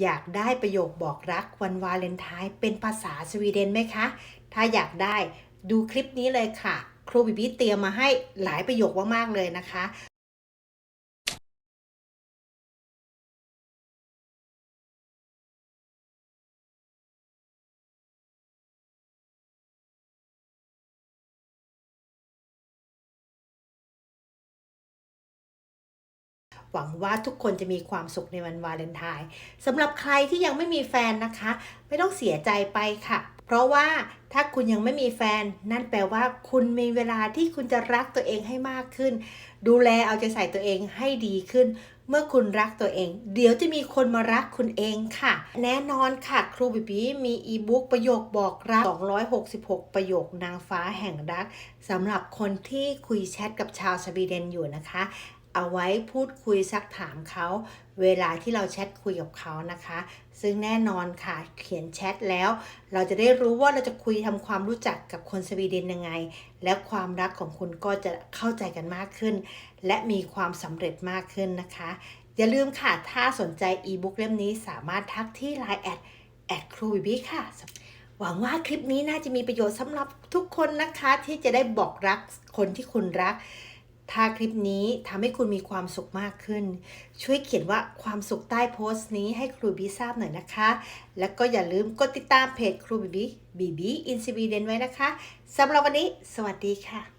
อยากได้ประโยคบอกรักวันวาเลนไทน์เป็นภาษาสวีเดนไหมคะ ถ้าอยากได้ดูคลิปนี้เลยค่ะ ครูบิบิเตรียมมาให้หลายประโยคมากๆเลยนะคะ หวังว่าทุกคนจะมีความสุขในวันวาเลนไทน์สำหรับใครที่ยังไม่มีแฟนนะคะ ไม่ต้องเสียใจไปค่ะ เพราะว่าถ้าคุณยังไม่มีแฟน นั่นแปลว่าคุณมีเวลาที่คุณจะรักตัวเองให้มากขึ้น ดูแลเอาใจใส่ตัวเองให้ดีขึ้น เมื่อคุณรักตัวเอง เดี๋ยวจะมีคนมารักคุณเองค่ะ แน่นอนค่ะ ครูบิบีมีอีบุ๊กประโยคบอกรัก 266 ประโยคนางฟ้าแห่งรักสำหรับคนที่คุยแชทกับชาวสวีเดนอยู่นะคะ เอาไว้พูดคุยซักถามเขา เวลาที่เราแชทคุยกับเขานะคะ ซึ่งแน่นอนค่ะเขียนแชทแล้ว เราจะได้รู้ว่าเราจะคุยทำความรู้จักกับคนสวีเดนยังไง และความรักของคุณก็จะเข้าใจกันมากขึ้น และมีความสำเร็จมากขึ้นนะคะ อย่าลืมค่ะ ถ้าสนใจอีบุ๊กเล่มนี้สามารถทักที่ Line แอดแอดครูบิบีค่ะหวังว่าคลิปนี้น่าจะมีประโยชน์สำหรับทุกคนนะคะที่จะได้บอกรักคนที่คุณรัก ถ้าคลิปนี้ทำให้คุณมีความสุขมากขึ้น ช่วยเขียนว่าความสุขใต้โพสต์นี้ให้ครูบีทราบหน่อยนะคะ แล้วก็อย่าลืมกดติดตามเพจครูบีบีบีบีอินซีบีเดนไว้นะคะสำหรับวันนี้ สวัสดีค่ะ